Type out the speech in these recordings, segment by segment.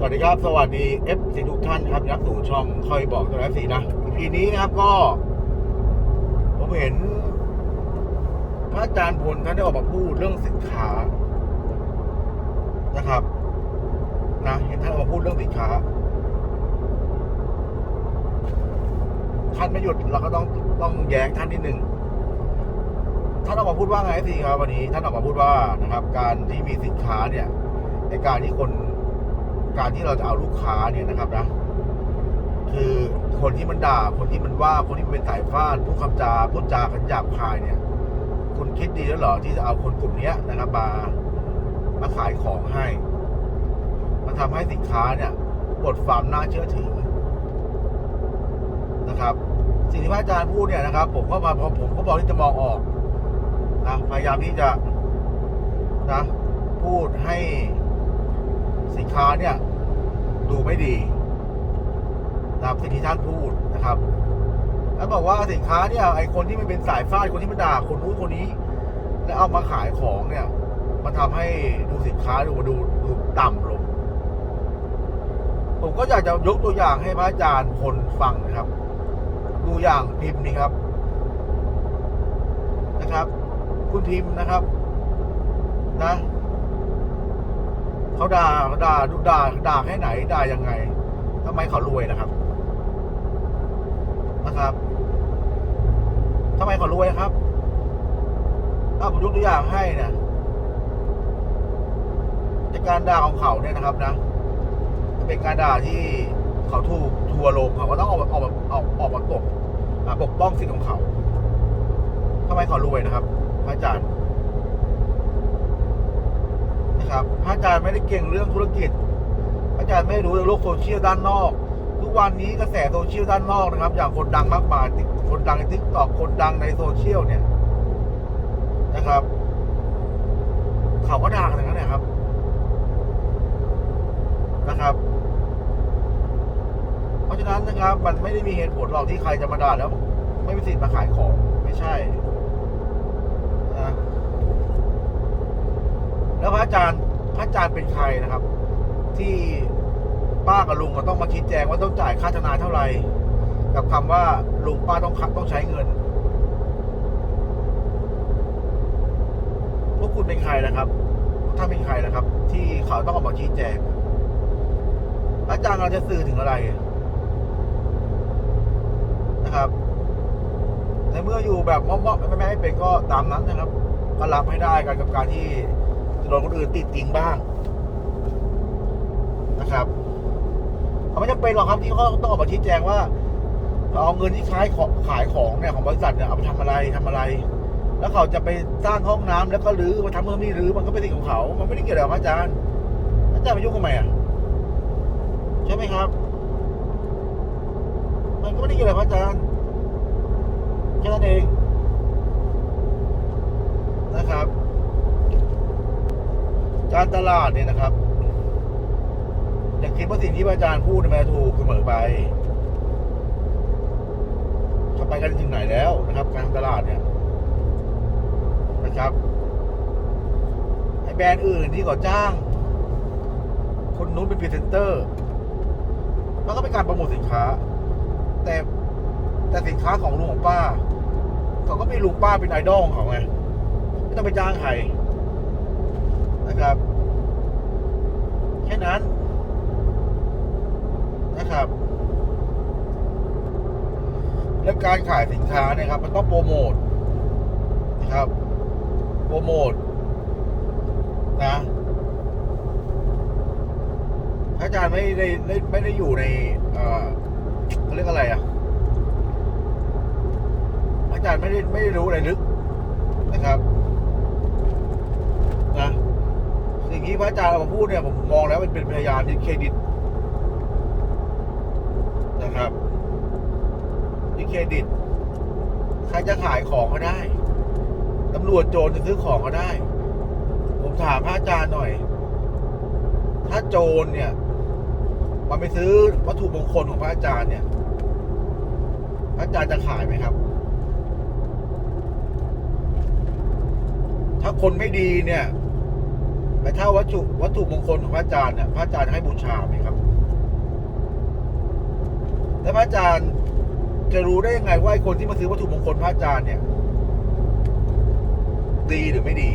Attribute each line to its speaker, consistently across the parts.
Speaker 1: สวัสดีครับ สวัสดี f อทุกท่านครับรับสู่ช่องคอยบอกตัวแอฟซีนะทีนี้นะครับก็ ผมเห็น พระอาจารย์พลท่านได้ออกมาพูดเรื่องสินค้านะครับ นะเห็นท่านออกมาพูดเรื่องสินค้าท่านไม่หยุดเราก็ต้องต้องแย้งท่านนิดหนึ่งท่านออกมาพูดว่าไงสิครับวันนี้ ท่านออกมาพูดว่านะครับ การที่มีสินค้าเนี่ยในการที่คน การที่เราจะเอาลูกค้าเนี่ยนะครับนะคือคนที่มันด่าคนที่มันว่าคนที่มันเป็นสายฟาดพูดคำจาพูดจาขันหยาบคายเนี่ย คุณคิดดีแล้วเหรอที่จะเอาคนกลุ่มนี้นะครับมามาขายของให้มาทำให้สินค้าเนี่ยหมดความน่าเชื่อถือนะครับ สิ่งที่พระอาจารย์พูดเนี่ยนะครับ ผมก็มาผมผมก็บอกที่จะมองออกนะพยายามที่จะนะพูดให้สินค้าเนี่ย ดูไม่ดีนะครับสิ่งที่ท่านพูดนะครับ แล้วบอกว่าสินค้าเนี่ยไอคนที่มันเป็นสายฟาดคนที่มันด่าคนนู้นคนนี้ แล้วเอามาขายของเนี่ย มันทำให้ดูสินค้าดูดูดูต่ำลง ผมก็อยากจะยกตัวอย่างให้พระอาจารย์พลฟังนะครับ ดูอย่างพิมพ์นี่ครับนะครับ คุณพิมพ์นะครับ นะ เขาด่าเขาด่าดูด่าด่าแค่ไหนด่ายังไงทำไมเขารวยนะครับ นะครับทำไมเขารวยครับถ้าผมยกตัวอย่างให้นะจากการด่าของเขาเนี่ยนะครับนะเป็นการด่าที่เขาถูกทัวร์ลงเขาก็ต้องออกออกมาออกออกมาตกปกป้องสิทธิ์ของเขาทำไมเขารวยนะครับพระอาจารย์ นะครับพระอาจารย์ไม่ได้เก่งเรื่องธุรกิจพระอาจารย์ไม่รู้เรื่องโลกโซเชียลด้านนอก ทุกวันนี้กระแสโซเชียลด้านนอกนะครับ อย่างคนดังมากมายคนดังในทิกตอกคนดังในโซเชียลเนี่ยนะครับ เขาก็ด่ากันอย่างนั้นนะครับนะครับ เพราะฉะนั้นนะครับ มันไม่ได้มีเหตุผลหรอกที่ใครจะมาด่าแล้ว ไม่มีสิทธิ์มาขายของไม่ใช่นะแล้วพระอาจารย์ อาจารย์เป็นใครนะครับ ที่ป้ากับลุงก็ต้องมาชี้แจงว่าต้องจ่ายค่าทนายเท่าไหร่กับคำว่าลุงป้าต้องคัต้องใช้เงินพวกคุณเป็นใครนะครับถ้าเป็นใครนะครับ ที่เขาต้องออกมาชี้แจง อาจารย์เราจะสื่อถึงอะไรนะครับในเมื่ออยู่แบบมอบๆไม่ไม่ให้เป็นก็ตามนั้นนะครับก็รับให้ได้กันกับการที่ โดนคนอื่นติดจริงบ้างนะครับเขาไม่จำเป็นหรอกครับที่เขาต้องออกมาชี้แจงว่าเอาเงินที่ขายขขายของเนี่ยของบริษัทเนี่ยเอาไปทำอะไรทำอะไร แล้วเขาจะไปสร้างห้องน้ำแล้วก็รื้อมาทำเมื่อนี่รื้อมันก็เป็นสิ่งของเขา มันไม่ได้เกี่ยวกับพระอาจารย์ อาจารย์ไปยุ่งทำไมอะใช่ไหมครับ มันก็ไม่ได้เกี่ยวกับพระอาจารย์แค่นั้นเองนะครับ การตลาดเนี่ยนะครับ อย่าคิดว่าสิ่งที่อาจารย์พูดมันถูกเสมอไปจะไปกันถึงไหนแล้วนะครับ การตลาดเนี่ยนะครับไอแบรนด์อื่นที่เขาจ้าง คนนู้นเป็นพรีเซนเตอร์มันก็เป็นการโปรโมทสินค้า แต่แต่สินค้าของลุงของป้าเขาก็มีลุงป้าเป็นไอดอลของเขาไงไม่ต้องไปจ้างใคร นะครับ แค่นั้นนะครับ และการขายสินค้านี่ครับ มันต้องโปรโมทนะครับ โปรโมทนะอาจารย์ไม่ได้ไม่ได้อยู่ในเอ่อเขาเรียกอะไรอะพระอาจารย์ไม่ได้ไม่ได้รู้อะไรลึกนะครับนะ สิ่งที่พระอาจารย์เอามาพูดเนี่ยผมมองแล้วมันเป็นพยานที่เครดิตนะครับที่เครดิตใครจะขายของก็ได้ตำรวจโจรจะซื้อของก็ได้ ผมถามพระอาจารย์หน่อย ถ้าโจรเนี่ย มันไปซื้อวัตถุมงคลของพระอาจารย์เนี่ย พระอาจารย์จะขายไหมครับ ถ้าคนไม่ดีเนี่ย แต่ถ้าวัตถุวัตถุมงคลของพระอาจารย์เนี่ยพระอาจารย์ให้บูชาไหมครับ แล้วพระอาจารย์จะรู้ได้ยังไงว่าไอ้คนที่มาซื้อวัตถุมงคลพระอาจารย์เนี่ย ดีหรือไม่ดี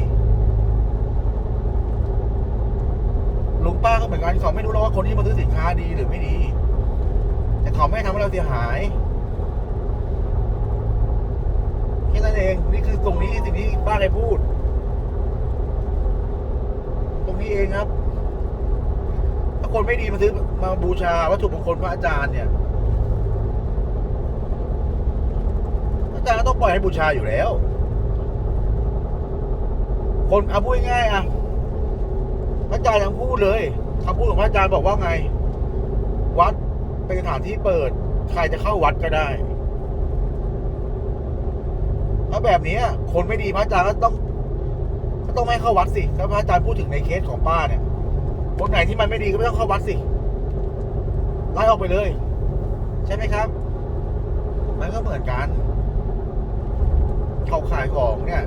Speaker 1: ลุงป้าก็เหมือนกันเขาไม่รู้หรอกว่าคนที่มาซื้อสินค้าดีหรือไม่ดี แต่เขาไม่ทำให้เราเสียหายแค่นั้นเองนี่คือตรงนี้สิ่งที่ป้าเคยพูด นี้เองครับ ถ้าคนไม่ดีมาซื้อมาบูชาวัตถุมงคลพระอาจารย์เนี่ย อาจารย์ก็ต้องปล่อยให้บูชาอยู่แล้ว คนเอาพูดง่ายอะพระอาจารย์ยังพูดเลยคำพูดของพระอาจารย์บอกว่าไง วัดเป็นสถานที่เปิด ใครจะเข้าวัดก็ได้ถ้าแบบนี้คนไม่ดีพระอาจารย์ก็ต้อง ก็ต้องไม่เข้าวัดสิถ้าพระอาจารย์พูดถึงในเคสของป้าเนี่ยคนไหนที่มันไม่ดีก็ไม่ต้องเข้าวัดสิไล่ออกไปเลย ใช่ไหมครับ มันก็เหมือนกันเขาขายของเนี่ย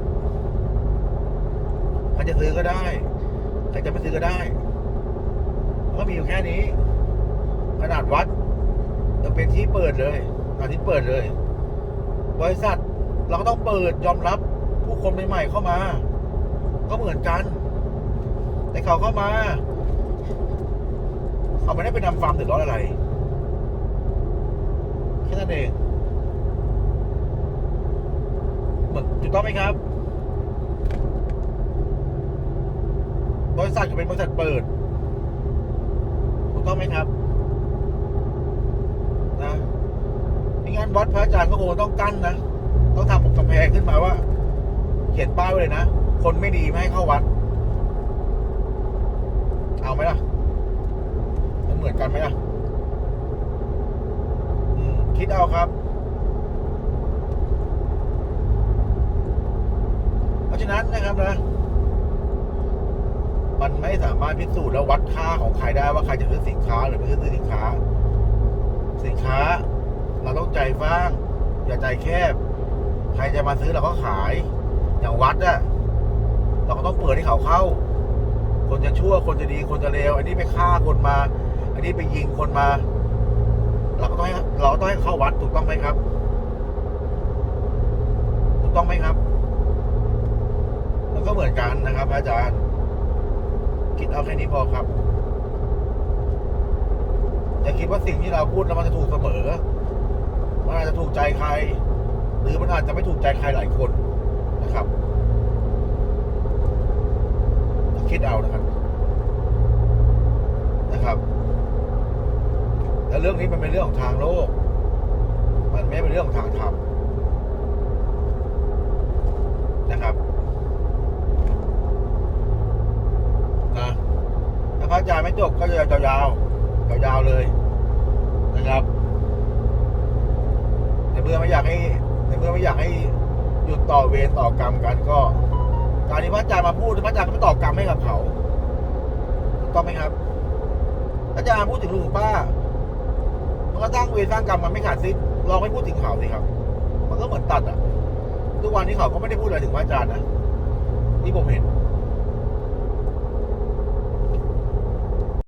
Speaker 1: ใครจะซื้อก็ได้ใครจะไม่ซื้อก็ได้มันก็มีอยู่แค่นี้ ขนาดวัดจะเป็นที่เปิดเลยสถานที่เปิดเลย บริษัทเราก็ต้องเปิดยอมรับผู้คนใหม่ๆเข้ามา ก็เหมือนกัน แต่เขาเข้ามาเขาไม่ได้ไปทำฟาร์มเดือดร้อนอะไรแค่นั้นเองเหมือนถูกต้องไหมครับบริษัทก็เป็นบริษัทเปิดถูกต้องไหมครับนะไม่งั้นวัดพระอาจารย์ก็คงต้องกั้นนะ ต้องทำกำแพงขึ้นมาว่า เขียนป้ายไว้เลยนะ คนไม่ดีไม่ให้เข้าวัด เอาไหมล่ะ มันเหมือนกันไหมล่ะคิดเอาครับเพราะฉะนั้นนะครับนะ มันไม่สามารถพิสูจน์และวัดค่าของใครได้ว่าใครจะซื้อสินค้าหรือไม่ซื้อสินค้า สินค้าเราต้องใจฟ้าง อย่าใจแคบ ใครจะมาซื้อเราก็ขาย อย่างวัดอะ เราก็ต้องเปิดให้เขาเข้า คนจะชั่วคนจะดีคนจะเลวอันนี้ไปฆ่าคนมา อันนี้ไปยิงคนมา เราก็ต้องให้เราก็ต้องให้เข้าวัดถูกต้องไหมครับ ถูกต้องไหมครับ มันก็เหมือนกันนะครับอาจารย์คิดเอาแค่นี้พอครับอย่าคิดว่าสิ่งที่เราพูดแล้วมันจะถูกเสมอมันอาจจะถูกใจใคร หรือมันอาจจะไม่ถูกใจใครหลายคนนะครับ คิดเอานะครับนะครับแล้วเรื่องนี้มันเป็นเรื่องของทางโลก มันไม่เป็นเรื่องของทางธรรมนะครับนะถ้าพระอาจารย์ไม่จบก็จะยาวๆยาวๆเลยนะครับในเมื่อไม่อยากให้ในเมื่อไม่อยากให้หยุดต่อเวรต่อกรรมกันก็ การที่พระอาจารย์มาพูดพระอาจารย์ก็ไม่ตอบกรรมให้กับเขาถูกต้องไหมครับพระอาจารย์พูดถึงลุงป้า มันก็สร้างเวรสร้างกรรมมันไม่ขาดสิ้นลองไม่พูดถึงเขาสิครับ มันก็เหมือนตัดอะ ทุกวันนี้เขาก็ไม่ได้พูดอะไรถึงพระอาจารย์นะที่ผมเห็น